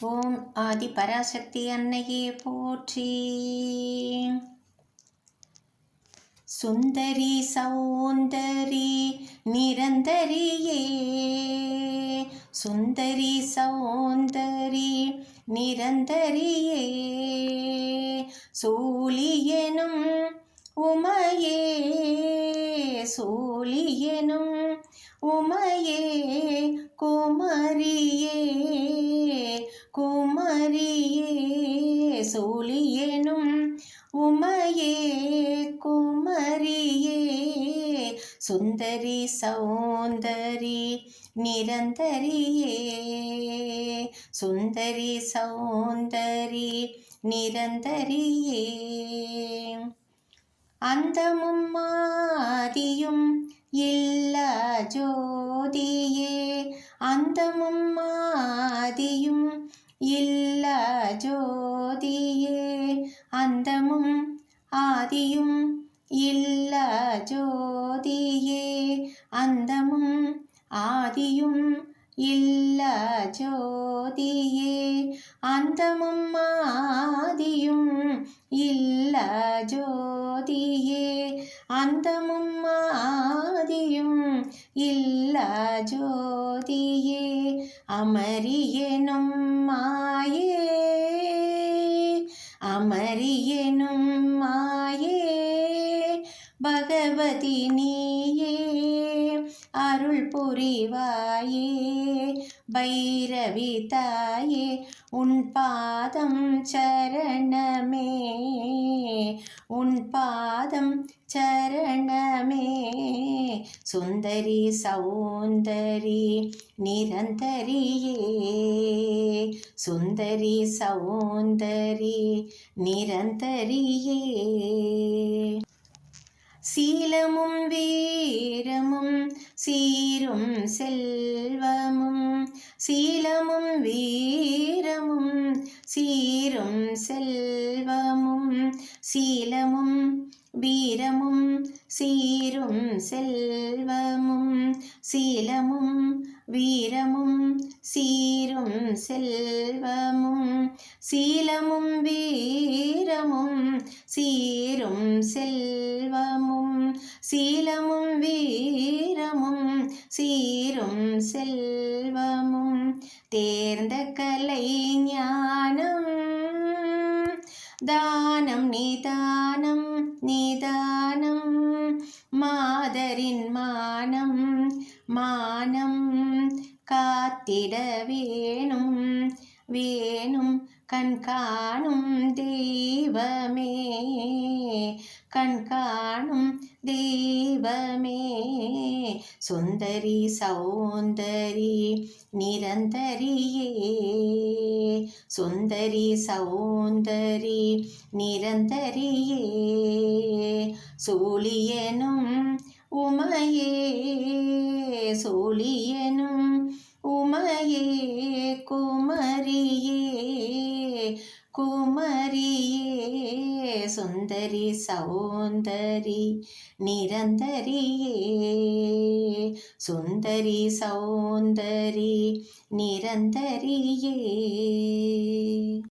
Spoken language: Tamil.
ஓம் ஆதி பராசக்தி அன்னையே போற்றி. சுந்தரி சௌந்தரி நிரந்தரியே. சுந்தரி சௌந்தரி நிரந்தரியே. சூழியனும் உமையே சூழியனும் உமையே குமரியே. உமையே குமரியே சுந்தரி சௌந்தரி நிரந்தரியே சுந்தரி சௌந்தரி நிரந்தரியே. அந்தமும் மாதியும் இல்ல ஜோதியே அந்தமும் மாதியும் இல்ல ஜோதியே அந்தமும் ஆதியும் இல்ல ஜோதியே அந்தமும் ஆதியும் இல்ல ஜோதியே அந்தமும் ஆதியும் இல்ல ஜோதியே அந்தமும் ஆதியும் இல்ல ஜோதியே அமரியனும் மாயே அமரியனும் பார்வதி நீயே அருள் புரிவாயே பைரவி தாயே உன் பாதம் சரணமே உன் பாதம் சரணமே. சுந்தரி சௌந்தரி நிரந்தரியே சுந்தரி சௌந்தரி நிரந்தரியே. சீலமும் வீரமும் சீரும் செல்வமும் சீலமும் வீரமும் சீரும் செல்வமும் சீலமும் வீரமும் சீரும் செல்வமும் சீலமும் வீரமும் சீரும் செல்வமும் சீலமும் வீரமும் சீரும் செல்வமும். சீலமும் வீரமும் சீரும் செல்வமும் தேர்ந்த கலை ஞானம். தானம் நிதானம் நிதானம். மாதரின் மானம் மானம். காத்திட வேணும் வேணும் கண்காணும் தெய்வமே. கண் காணும் தெய்வமே. சுந்தரி சௌந்தரி நிரந்தரியே. சுந்தரி சௌந்தரி நிரந்தரியே. சூழியனும் உமையே. சூழியனும் உமையே. குமரியே. குமரியே. சுந்தரி சௌந்தரி நிரந்தரியே. சுந்தரி சௌந்தரி நிரந்தரியே.